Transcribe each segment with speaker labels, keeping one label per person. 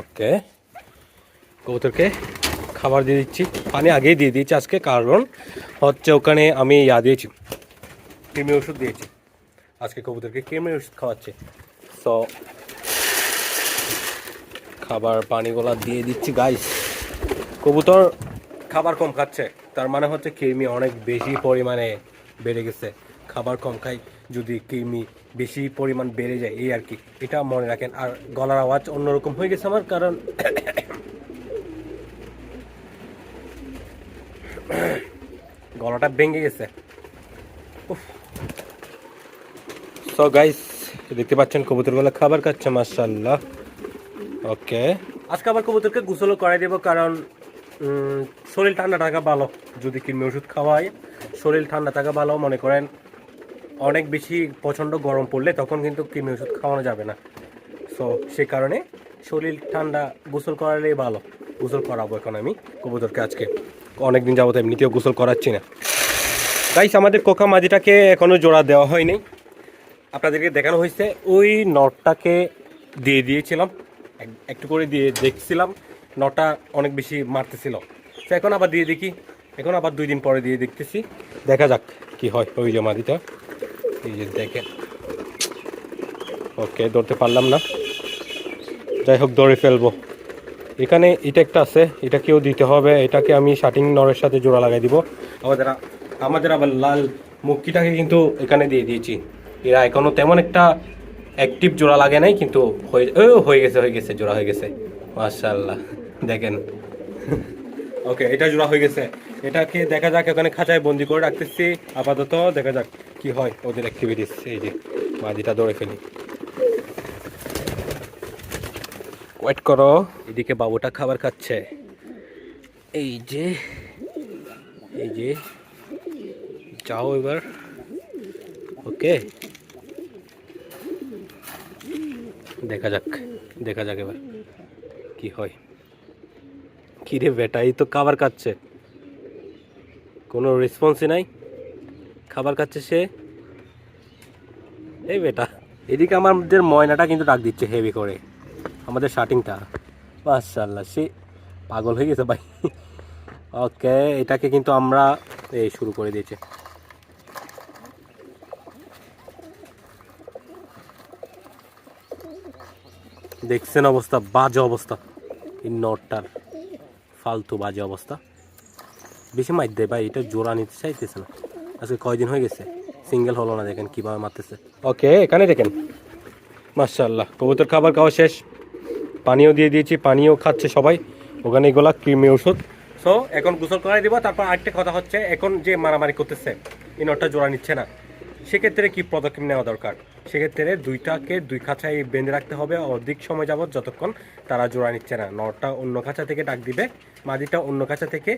Speaker 1: ওকে। কবুতরকে খাবার দিয়ে দিচ্ছি। পানি আগেই দিয়ে দিয়েছি আজকে, কারণ হচ্ছে ওখানে আমি ইয়া দিয়েছি কৃমি ওষুধ দিয়েছি। আজকে কবুতরকে কৃমি ওষুধ খাওয়াচ্ছে। সো খাবার পানিগুলা দিয়ে দিচ্ছি গাইস কবুতর খাবার কম খাচ্ছে, তার মানে হচ্ছে কৃমি অনেক বেশি পরিমাণে বেড়ে গেছে। খাবার কম খাই, যদি কৃমি বেশি পরিমাণ বেড়ে যায়, এই আর কি। এটা মনে রাখেন। আর গলার আওয়াজ অন্যরকম হয়ে গেছে আমার, কারণ গলাটা ভেঙে গেছে। গাইস দেখতে পাচ্ছেন কবুতরগুলো খাবার খাচ্ছে, মাশাআল্লাহ। ওকে আজকে আবার কবুতরকে গোসল করাই দেবো, কারণ শরীর ঠান্ডা থাকা ভালো। যদি কৃমি ওষুধ খাওয়াই শরীর ঠান্ডা থাকা ভালো, মনে করেন। অনেক বেশি প্রচণ্ড গরম পড়লে তখন কিন্তু কৃমি ওষুধ খাওয়ানো যাবে না। সো সে কারণে শরীর ঠান্ডা গোসল করালেই ভালো। গোসল করাবো এখন আমি কবুতরকে আজকে। অনেকদিন যাবত এমনিতেও গোসল করাচ্ছি না। গাইস আমাদের কোকা মাঝিটাকে এখনও জোড়া দেওয়া হয়নি। আপনাদেরকে দেখানো হয়েছে, ওই নটটাকে দিয়ে দিয়েছিলাম। এক- একটু করে দিয়ে দেখছিলাম, নটটা অনেক বেশি মারতেছিল। তো এখন আবার দিয়ে দেখি। এখন আবার দুই দিন পরে দিয়ে দেখতেছি। দেখা যাক কি হয় ওই যে মাদিটা এই যে দেখেন। ওকে ধরতে পারলাম না। যাই হোক, ধরে ফেলব। এখানে এটা একটা আছে, এটাকেও দিতে হবে। এটাকে আমি শার্টিং নরের সাথে জোড়া লাগাই দিব। আমাদের আমাদের আবার লাল মুক্তিটাকে কিন্তু এখানে দিয়ে দিয়েছি। এরা এখনও তেমন একটা অ্যাক্টিভ জোড়া লাগে নাই, কিন্তু হয়ে হয়ে গেছে হয়ে গেছে, জোড়া হয়ে গেছে। মাশাআল্লাহ, দেখেন। ওকে এটা জোড়া হয়ে গেছে। এটাকে দেখা যাক, এখানে খাঁচায় বন্দি করে রাখতেছি। আপাতত দেখা যাক। কি হয় ওদের অ্যাক্টিভিটিস এই যে মাদিটা দৌড়ে ফেলি। ওয়েট করো। এদিকে বাবুটা খাবার খাচ্ছে। এই যে এই যে যাও এবার। ওকে। দেখা যাক দেখা যাক এবার কি হয়। কি রে বেটা এই তো খাবার খাচ্ছে। কোনো রেসপন্সই নাই? খাবার খাচ্ছে সে। এই বেটা, এদিকে আমাদের ময়নাটা কিন্তু ডাক দিচ্ছে হেভি করে। আমাদের শার্টিংটা মাশাল্লাহ সে পাগল হয়ে গেছে ভাই। ওকে, এটাকে কিন্তু আমরা এই শুরু করে দিয়েছে। দেখছেন অবস্থা, বাজে অবস্থা। এই নটটার ফালতু বাজে অবস্থা। বেশি মাইর দেয় ভাই, এটা জোড়া নিতে চাইতেছে না। আজকে কয়দিন হয়ে গেছে? সিঙ্গেল হলো না, দেখেন কীভাবে মারতেছে। ওকে এখানে দেখেন। মাশাল্লাহ কবুতর খাবার খাওয়া শেষ। পানিও দিয়ে দিয়েছি, পানিও খাচ্ছে সবাই। ওখানে এগুলা কৃমি ওষুধ। সো এখন গোসল করাই দিব, তারপর আরেকটা কথা হচ্ছে, এখন যে মারামারি করতেছে এই জোড়া নিচ্ছে না। সেক্ষেত্রে কি পদক্ষেপ নেওয়া দরকার? সেক্ষেত্রে দুইটাকে দুই খাঁচায় বেঁধে রাখতে হবে, অধিক সময় যাবত যতক্ষণ তারা জোড়া নিচ্ছে না। নটটা অন্য খাঁচা থেকে ডাক দিবে, মাদিটা অন্য খাঁচা থেকে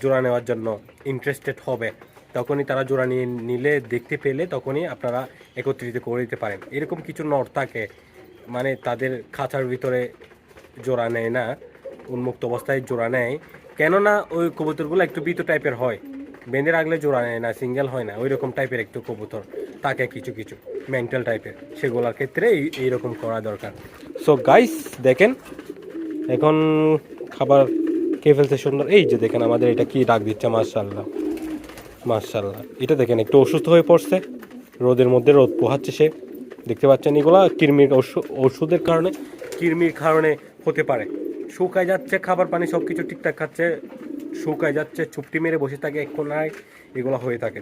Speaker 1: জোড়া নেওয়ার জন্য ইন্টারেস্টেড হবে। তখনই তারা জোড়া নিয়ে নিলে, দেখতে পেলে তখনই আপনারা একত্রিত করে দিতে পারেন। এরকম কিছু নর থাকে মানে তাদের খাঁচার ভিতরে জোড়া নেয় না, উন্মুক্ত অবস্থায় জোড়া নেয়। কেননা ওই কবুতরগুলো একটু বিত টাইপের হয়। বেঁধে রাখলে জোড়া নেয় না, সিঙ্গেল হয় না ওই রকম টাইপের একটু কবুতর থাকে কিছু কিছু মেন্টাল টাইপের। সেগুলোর ক্ষেত্রে এই, এইরকম করা দরকার। সো গাইস দেখেন, এখন খাবার খেয়ে ফেলতে সুন্দর। এই যে দেখেন আমাদের এটা কি ডাক দিচ্ছে মার্শাল্লাহ মার্শাল্লাহ এটা দেখেন, একটু অসুস্থ হয়ে পড়ছে। রোদের মধ্যে রোদ পোহাচ্ছে সে। দেখতে পাচ্ছেন এগুলা? কৃমির ওষু- ওষুধের কারণে, কৃমির কারণে হতে পারে। শুকায় যাচ্ছে, খাবার পানি সব কিছু ঠিকঠাক খাচ্ছে। শুকায় যাচ্ছে চুপটি মেরে বসে থাকে এক কোনায়। এগুলো হয়ে থাকে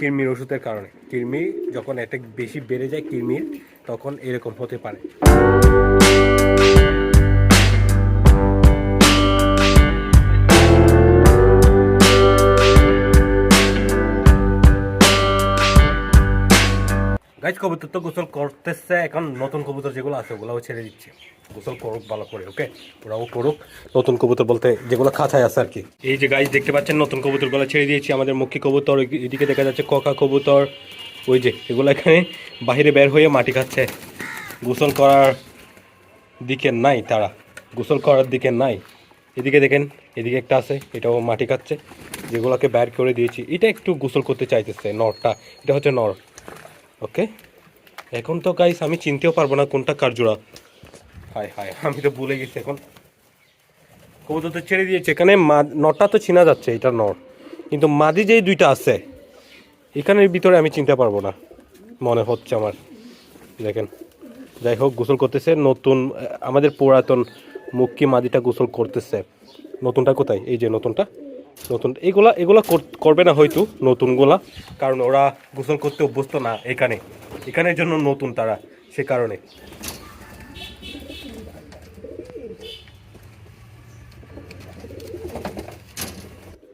Speaker 1: কৃমির ওষুধের কারণে। কৃমি যখন অ্যাটাক বেশি বেড়ে যায়, কৃমির, তখন এরকম হতে পারে। গাইজ কবুতর তো গোসল করতেছে। এখন নতুন কবুতর যেগুলো আছে, ওগুলোও ছেড়ে দিচ্ছে। গোসল করুক, ভালো করে, ওকে? ওরাও করুক। নতুন কবুতর বলতে যেগুলো খাঁচায় আছে আর কি। এই যে গাইজ দেখতে পাচ্ছেন, নতুন কবুতরগুলো ছেড়ে দিয়েছি। আমাদের মুখী কবুতর এদিকে দেখা যাচ্ছে ককা কবুতর। ওই যে, এগুলো এখানে বাইরে বের হয়ে মাটি খাচ্ছে। গোসল করার দিকে নাই তারা। গোসল করার দিকে নাই। এদিকে দেখেন, এদিকে একটা আছে, এটাও মাটি খাচ্ছে। যেগুলোকে বের করে দিয়েছি। এটা একটু গোসল করতে চাইতেছে, নরটা। এটা হচ্ছে নর। ওকে এখন তো গাইস আমি চিনতেও পারব না কোনটা কার জোড়া। হায় হায়, আমি তো ভুলে গেছি এখন। কবুতর তো ছেড়ে দিয়েছে, এখানে নটটা তো চিনা যাচ্ছে, এটা নট। কিন্তু মাদি যেই দুইটা আছে, এখানের ভিতরে আমি চিনতে পারব না। মনে হচ্ছে আমার। দেখেন, যাই হোক, গোসল করতেছে, নতুন আমাদের পুরাতন মুক্কি মাদিটা গোসল করতেছে। নতুনটা কোথায়? এই যে নতুনটা। নতুন। এগুলা এগুলা করবে না হয়তো নতুনগুলা, কারণ ওরা গোসল করতে অভ্যস্ত না এখানে। এখানের জন্য নতুন তারা, সে কারণে।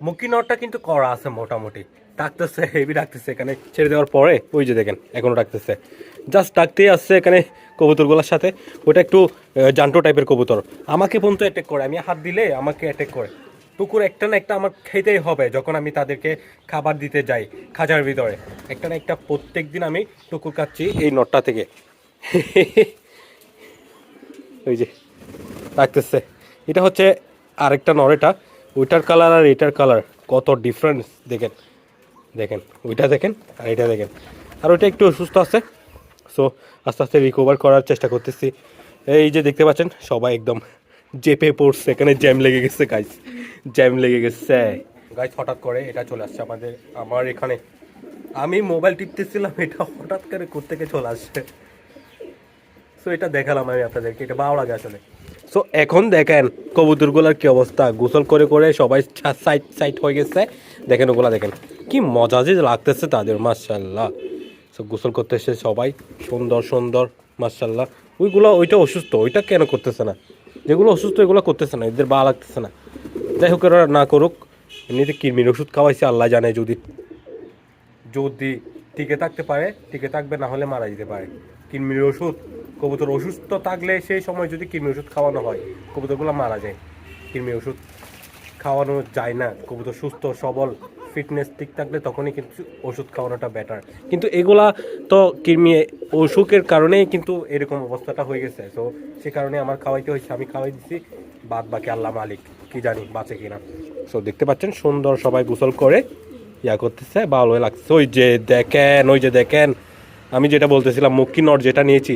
Speaker 1: মুক্কি নটটা কিন্তু করা আছে মোটামুটি। ডাকতেছে, হেভি ডাকতেছে এখানে। ছেড়ে দেওয়ার পরে, ওই যে দেখেন, এখনও ডাকতেছে। জাস্ট ডাকতেই আসছে এখানে কবুতরগুলোর সাথে। ওটা একটু জান্টো টাইপের কবুতর। আমাকে পর্যন্ত অ্যাটেক করে, আমি হাত দিলে আমাকে অ্যাটেক করে। টুকুর একটা না একটা আমার খেতেই হবে যখন আমি তাদেরকে খাবার দিতে যাই খাঁচার ভিতরে। একটা না একটা প্রত্যেক দিন আমি টুকুর কাচ্ছি এই নটটা থেকে। ওই যে রাখতেছে এটা হচ্ছে আরেকটা নরেটা ওইটার কালার আর এটার কালার কত ডিফারেন্স দেখেন। দেখেন, ওইটা দেখেন আর এটা দেখেন। আর ওইটা একটু অসুস্থ আছে সো আস্তে আস্তে রিকভার করার চেষ্টা করতেছি। এই যে দেখতে পাচ্ছেন, সবাই একদম জেপে পড়ছে, এখানে জ্যাম লেগে গেছে গাইস জ্যাম লেগে গেছে। গাইস হঠাৎ করে এটা চলে আসছে আমাদের, আমার এখানে। আমি মোবাইল টিপতেছিলাম, এটা হঠাৎ করে কোথেকে চলে আসছে? সো এটা দেখালাম আমি আপনাদেরকে, এটা ভালো লাগে আসলে সো এখন দেখেন, কবুতরগুলোর কি অবস্থা? গোসল করে করে সবাই সাইড সাইড হয়ে গেছে। দেখেন ওগুলা, দেখেন। কি মজা যে লাগতেছে তাদের মার্শাল্লাহ সো গোসল করতে এসে সবাই, সুন্দর সুন্দর মার্শাল্লাহ ওইগুলো, ওইটা অসুস্থ, ওইটা কেন করতেছে না? যেগুলো অসুস্থ, এগুলো করতেছে না, এদের বা লাগতেছে না। যাই হোক, এরা না করুক, এমনিতে কৃমির ওষুধ খাওয়াইছে, আল্লাহ জানে যদি যদি টিকে থাকতে পারে, টিকে থাকবে, না হলে মারা যেতে পারে। কৃমির ওষুধ, কবুতর অসুস্থ থাকলে সেই সময় যদি কৃমির ওষুধ খাওয়ানো হয়, কবুতরগুলো মারা যায়, কৃমির ওষুধ। খাওয়ানো যায় না। কবুতর সুস্থ, সবল ফিটনেস ঠিক থাকলে তখনই কিন্তু ওষুধ খাওয়ানোটা বেটার কিন্তু এগুলা তো কৃমি, অসুখের কারণেই কিন্তু এরকম অবস্থাটা হয়ে গেছে। তো সে কারণে আমার খাওয়াইতে হয়েছে, আমি খাওয়াই দিছি। বাদ বাকি আল্লাহ মালিক কি জানি বাঁচে কিনা। সো দেখতে পাচ্ছেন, সুন্দর সবাই গোসল করে, ইয়া করতেছে ভালো লাগছে। ওই যে দেখেন, ওই যে দেখেন, আমি যেটা বলতেছিলাম মুক্কি নট যেটা নিয়েছি,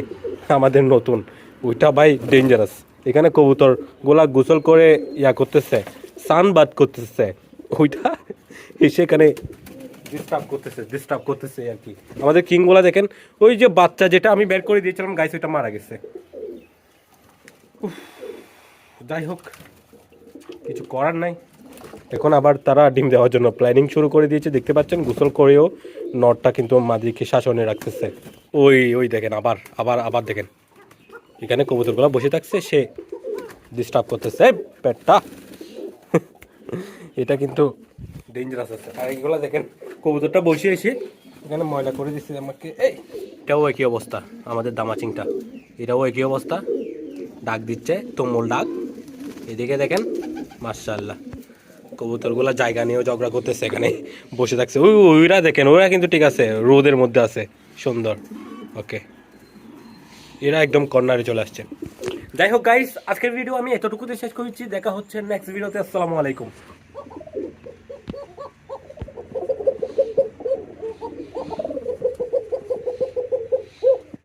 Speaker 1: আমাদের নতুন, ওইটা ভাই ডেঞ্জারাস এখানে কবুতর গোলা গোসল করে ইয়া করতেছে। সান বাদ করতেছে। ওইটা এসে এখানে ডিস্টার্ব করতেছে ডিস্টার্ব করতেছে আর কি। আমাদের কিংগুলা দেখেন, ওই যে বাচ্চা যেটা আমি বের করে দিয়েছিলাম গাইস ওইটা মারা গেছে। যাই হোক, কিছু করার নাই। এখন আবার তারা ডিম দেওয়ার জন্য প্ল্যানিং শুরু করে দিয়েছে। দেখতে পাচ্ছেন, গোসল করেও নটটা কিন্তু মাদিকে শাসনে রাখতেছে। ওই ওই দেখেন, আবার আবার আবার দেখেন। এখানে কবুতরগুলো বসে থাকছে, সে ডিস্টার্ব করতেছে। পেটটা। এটা কিন্তু ডেঞ্জারাস আছে। আর এইগুলো দেখেন, কবুতরটা বসে এসে এখানে ময়লা করে দিচ্ছে আমাকে। এই, এটাও একই অবস্থা, আমাদের দামাচিংটা। এটাও একই অবস্থা। ডাক দিচ্ছে, তুমুল ডাক। এদিকে দেখেন মার্শাল্লাহ কবুতরগুলো জায়গা নিয়েও ঝগড়া করতেছে এখানে। বসে থাকছে। ওই, ওইরা দেখেন ওরা কিন্তু ঠিক আছে, রোদের মধ্যে আছে, সুন্দর। ওকে। এরা একদম কর্নারে চলে আসছে। যাই হোক গাইস আজকের ভিডিও আমি এতটুকুতে শেষ করেছি। দেখা হচ্ছে নেক্সট ভিডিওতে আসসালামু আলাইকুম।